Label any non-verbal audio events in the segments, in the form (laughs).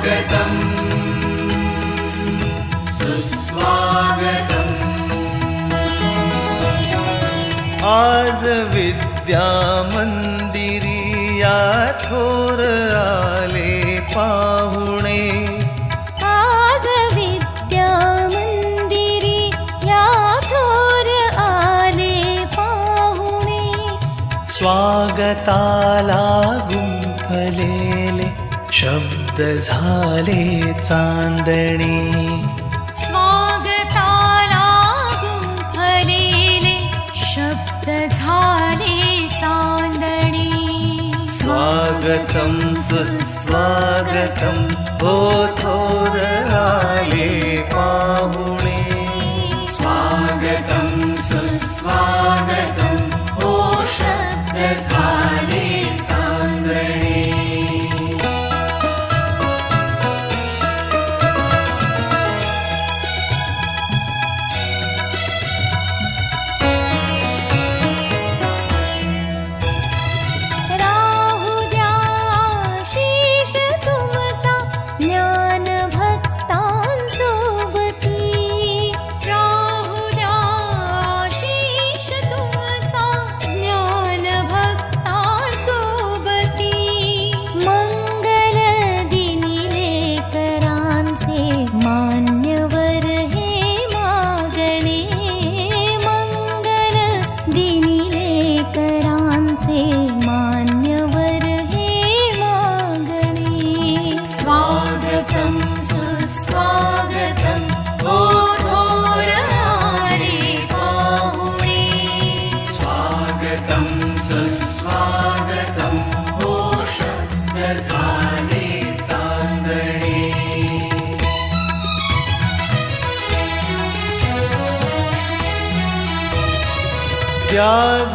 स्वागतम्। सुस्वागतम्। आज विद्या मंदिरी या थोर आले पाहुणे। आज विद्या मंदिरी या थोर आले पाहुणे। स्वागताला गुंफलेले शब्द झाले चांदणे. स्वागताला गुंफलेले शब्द झाले चांदणी. स्वागतं सुस्वागतं हो थोर आले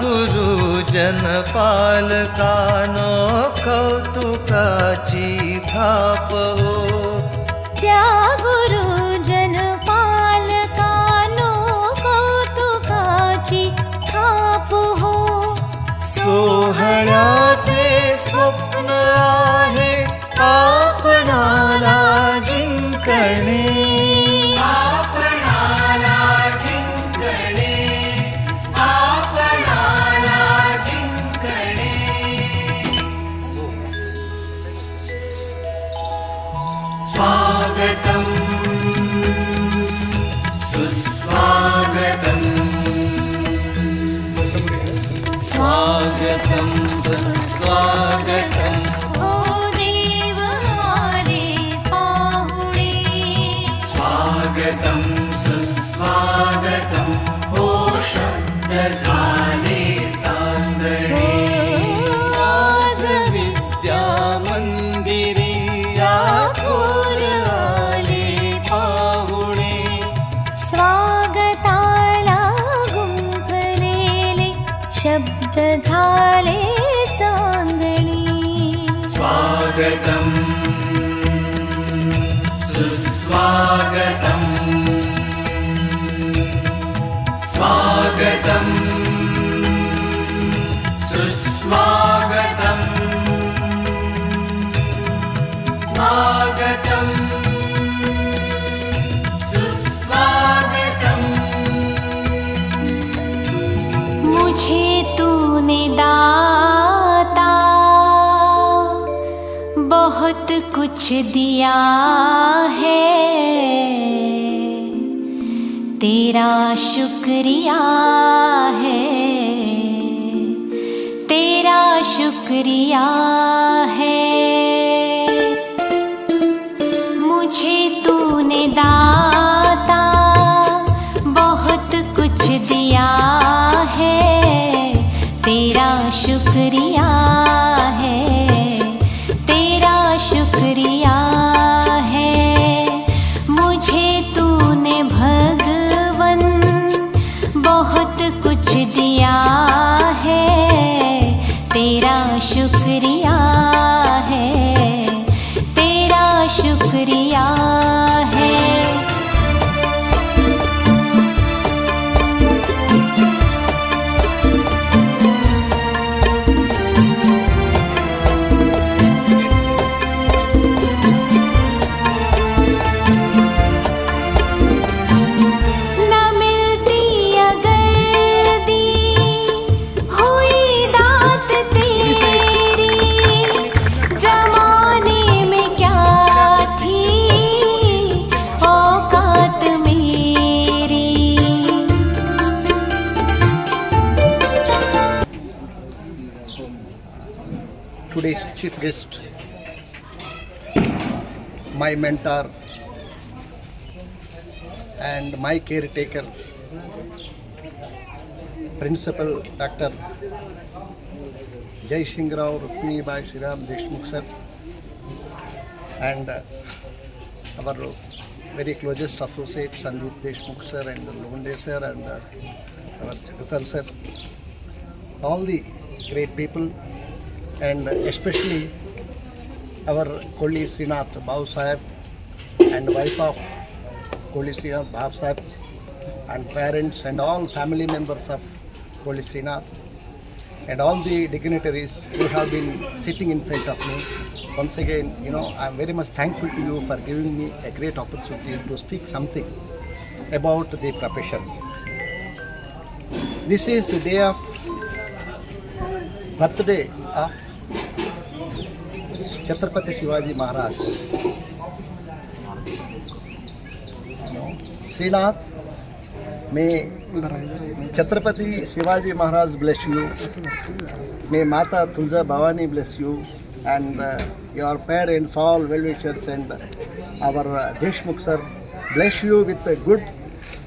गुरुजन पालकानो कौतुकाची थाप हो। त्या गुरुजन पालकानो कौतुकाची थाप हो। सोहळा स्वागतं सुस्वागतं हो शब्द झाले चांदणे आज विद्या मंदिरी या थोर आले पाहुणे। स्वागताला गुंफलेले शब्द झाले चांदणी स्वागतं बहुत कुछ दिया है। तेरा शुक्रिया है। तेरा शुक्रिया है। मुझे तूने दाता शुक्रिया। Artist, my mentor, and my caretaker, Principal Dr. Jai Singh Rao Rukmini Bai Shriram Deshmukh sir, and uh, our very closest associate Sandeep Deshmukh sir and Lunde sir and uh, our Chakasar sir, all the great people and especially our Koli Srinath Bhav Sahib and wife of Koli Srinath Bhav Sahib and parents and all family members of Koli Srinath and all the dignitaries who have been sitting in front of me. Once again, you know, I'm very much thankful to you for giving me a great opportunity to speak something about the profession. This is the day of birthday of Chhatrapati Shivaji Maharaj. Srinath, may Chhatrapati Shivaji Maharaj bless you. May Mata Tulja Bhavani bless you. And uh, your parents, all well-wishers and our uh, Deshmukh sir bless you with a good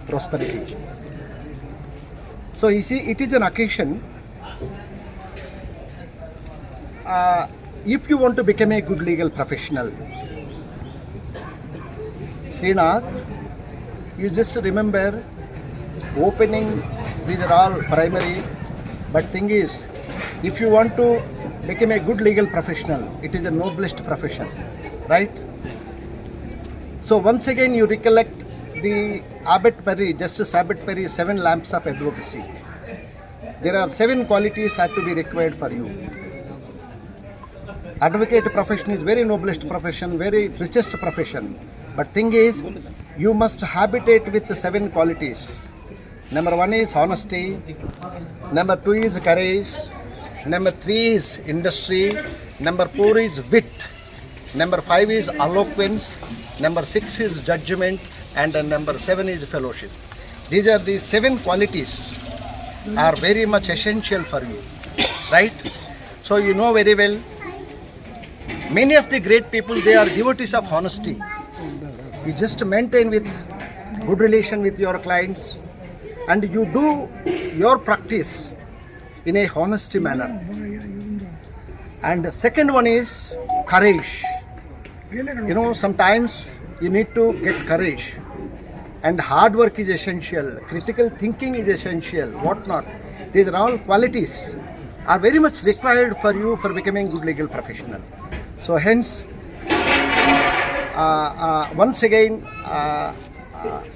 prosperity. So you see, if you want to become a good legal professional, Srinath, you just remember opening, these are all primary, but thing is, if you want to become a good legal professional, it is a noblest profession, right? So once again you recollect the Abbot Perry, Justice Abbot Perry, seven lamps of advocacy. There are seven qualities have to be required for you advocate profession is very noblest profession very richest profession. But thing is you must habitate with seven qualities. Number one is honesty. Number two is courage. Number three is industry. Number four is wit. Number five is eloquence. Number six is judgment. And number seven is fellowship. These are the seven qualities are very much essential for you. Right? So you know very well many of the great people they are devotees of honesty. You just maintain with good relation with your clients and you do your practice in a honesty manner. And the second one is courage. You know sometimes you need to get courage. And hard work is essential. Critical thinking is essential. What not these are all qualities are very much required for you for becoming good legal professional so hence, uh, uh, once again, uh,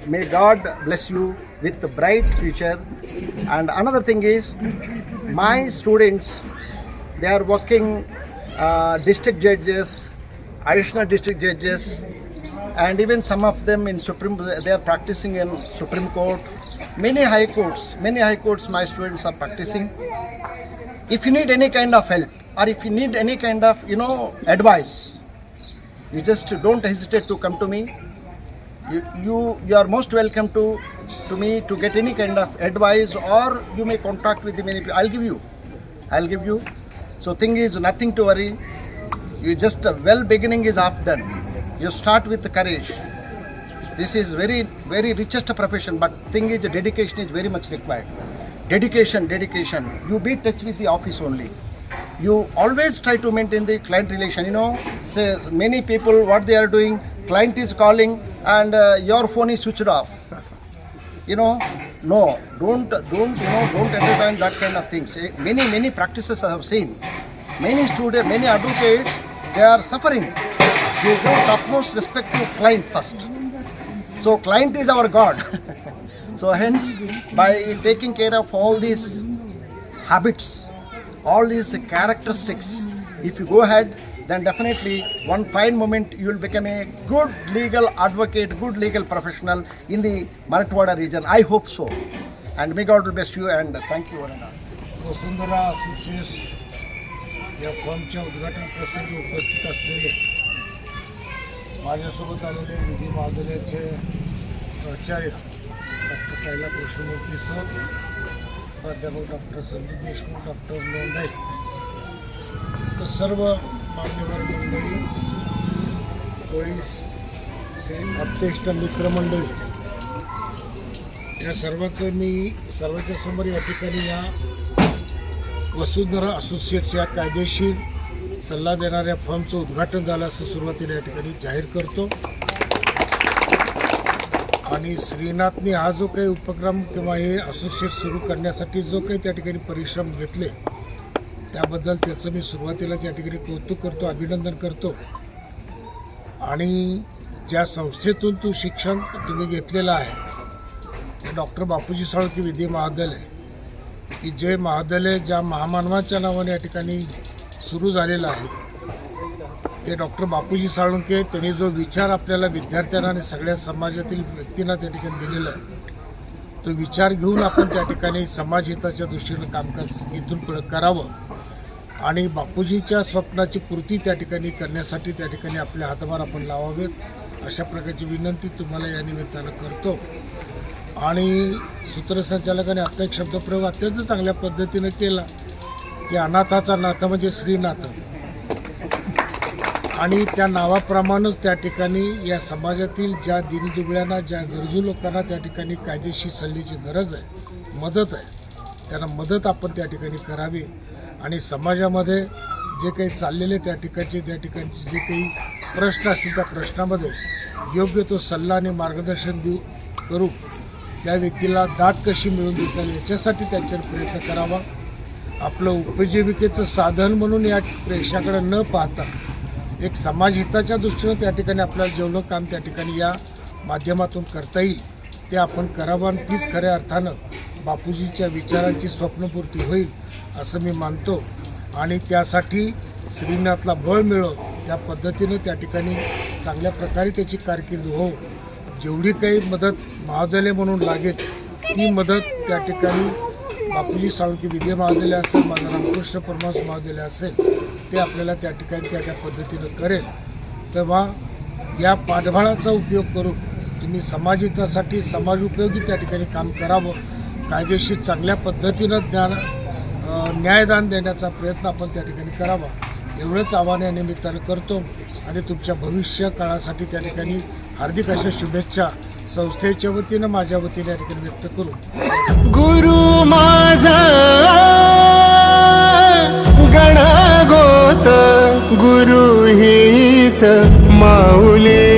may God bless you with a bright future. And another thing is, my students, they are working district judges, additional district judges, and even some of them in Supreme, they are practicing in Supreme Court. Many high courts, many high courts, my students are practicing. If you need any kind of help, or if you need any kind of you know advice you just don't hesitate to come to me. You you, you are most welcome to to me to get any kind of advice or you may contact with me. I'll give you i'll give you. So thing is nothing to worry. You just a well beginning is half done. You start with courage. This is very very richest profession but thing is dedication is very much required. Dedication dedication. You be touch with the office only you always try to maintain the client relation you know. Say many people what they are doing client is calling and uh, your phone is switched off. (laughs) You know no don't don't you know don't entertain that kind of things. Eh, many many practices i have seen. Many students many advocates they are suffering. They give utmost respect to client first. So client is our god. (laughs) So hence by taking care of all these habits all these characteristics if you go ahead then definitely one fine moment you will become a good legal advocate good legal professional in the marathwada region i hope so and may god bless you and thank you one and all Vasundhara associates या फॉर्मच्या उद्घाटन प्रसंगी उपस्थित असलेले माझ्यासोबत आलेले निधी महाविद्यालयाचे प्राचार्य डॉक्टर कैला कृष्णमूर्ती सर प्राध्यापक डॉक्टर संदीप देशमुख डॉक्टर लोंढे. तर सर्व मान्यवर मंडळी पोलीस अप्तेष्ट मित्रमंडळी या सर्वांचं मी सर्वांच्या समोर या ठिकाणी या वसुंधरा असोसिएट्स या कायदेशीर सल्ला देणाऱ्या फर्मचं उद्घाटन झालं असं सुरुवातीला या ठिकाणी जाहीर करतो. आणि श्रीनाथने हा जो काही उपक्रम किंवा हे असोसिएट सुरू करण्यासाठी जो काही त्या ठिकाणी परिश्रम घेतले त्याबद्दल त्याचं मी सुरुवातीला त्या ठिकाणी कौतुक करतो अभिनंदन करतो. आणि ज्या संस्थेतून तू शिक्षण तुम्ही घेतलेलं आहे ते डॉक्टर बापूजी साळुंके विधी महाविद्यालय की जे महाविद्यालय ज्या महामानवाच्या नावाने या ठिकाणी सुरू झालेलं आहे ते डॉक्टर बापूजी साळुंके त्यांनी जो विचार आपल्याला विद्यार्थ्यांना आणि सगळ्या समाजातील व्यक्तींना त्या ठिकाणी दिलेला आहे तो विचार घेऊन आपण त्या ठिकाणी समाजहिताच्या दृष्टीनं कामकाज इथून पुढे करावं. आणि बापूजीच्या स्वप्नाची पूर्ती त्या ठिकाणी करण्यासाठी त्या ठिकाणी आपले हातभार आपण लावावेत अशा प्रकारची विनंती तुम्हाला या निमित्तानं करतो. आणि सूत्रसंचालकाने आत्ता एक शब्दप्रयोग अत्यंत चांगल्या पद्धतीनं केला की अनाथाचा नाथ म्हणजे श्रीनाथ. आणि त्या नावाप्रमाणेच त्या ठिकाणी या समाजातील ज्या दिनदुबळ्यांना ज्या गरजू लोकांना त्या ठिकाणी कायदेशीर सल्ल्याची गरज आहे मदत आहे त्यांना मदत आपण त्या ठिकाणी करावी. आणि समाजामध्ये जे काही चाललेले त्या ठिकाणचे त्या ठिकाणचे जे काही प्रश्न असतील त्या प्रश्नामध्ये योग्य तो सल्ला आणि मार्गदर्शन देऊ करू. त्या व्यक्तीला दाद कशी मिळवून देता येईल याच्यासाठी त्यांच्यावर प्रयत्न करावा. आपलं उपजीविकेचं साधन म्हणून या प्रेक्षाकडे न पाहता एक समाजहिताच्या दृष्टीनं त्या ठिकाणी आपल्याला जेवढं काम त्या ठिकाणी या माध्यमातून करता येईल ते आपण करावं आणि तीच खऱ्या अर्थानं बापूजीच्या विचारांची स्वप्नपूर्ती होईल असं मी मानतो. आणि त्यासाठी श्रीनाथला बळ मिळो त्या पद्धतीनं त्या ठिकाणी चांगल्या प्रकारे त्याची कारकीर्द हो. जेवढी काही मदत महाविद्यालय म्हणून लागेल ती मदत त्या ठिकाणी बापूजी साळुंकी विद्या महाविद्यालय असेल माझा रामकृष्ण परमास महाविद्यालय असेल ते आपल्याला त्या ठिकाणी त्या त्या पद्धतीनं करेल. तेव्हा या पाठबळाचा उपयोग करून तुम्ही समाजहितासाठी समाज उपयोगी त्या ठिकाणी काम करावं. कायदेशीर चांगल्या पद्धतीनं ज्ञान न्यायदान देण्याचा प्रयत्न आपण त्या ठिकाणी करावा. एवढंच आव्हान या निमित्तानं करतो आणि तुमच्या भविष्य काळासाठी त्या ठिकाणी हार्दिक अशा शुभेच्छा संस्थेच्या वतीनं माझ्या वतीने या ठिकाणी व्यक्त करू. गुरु माझा गुरु हीच माऊली.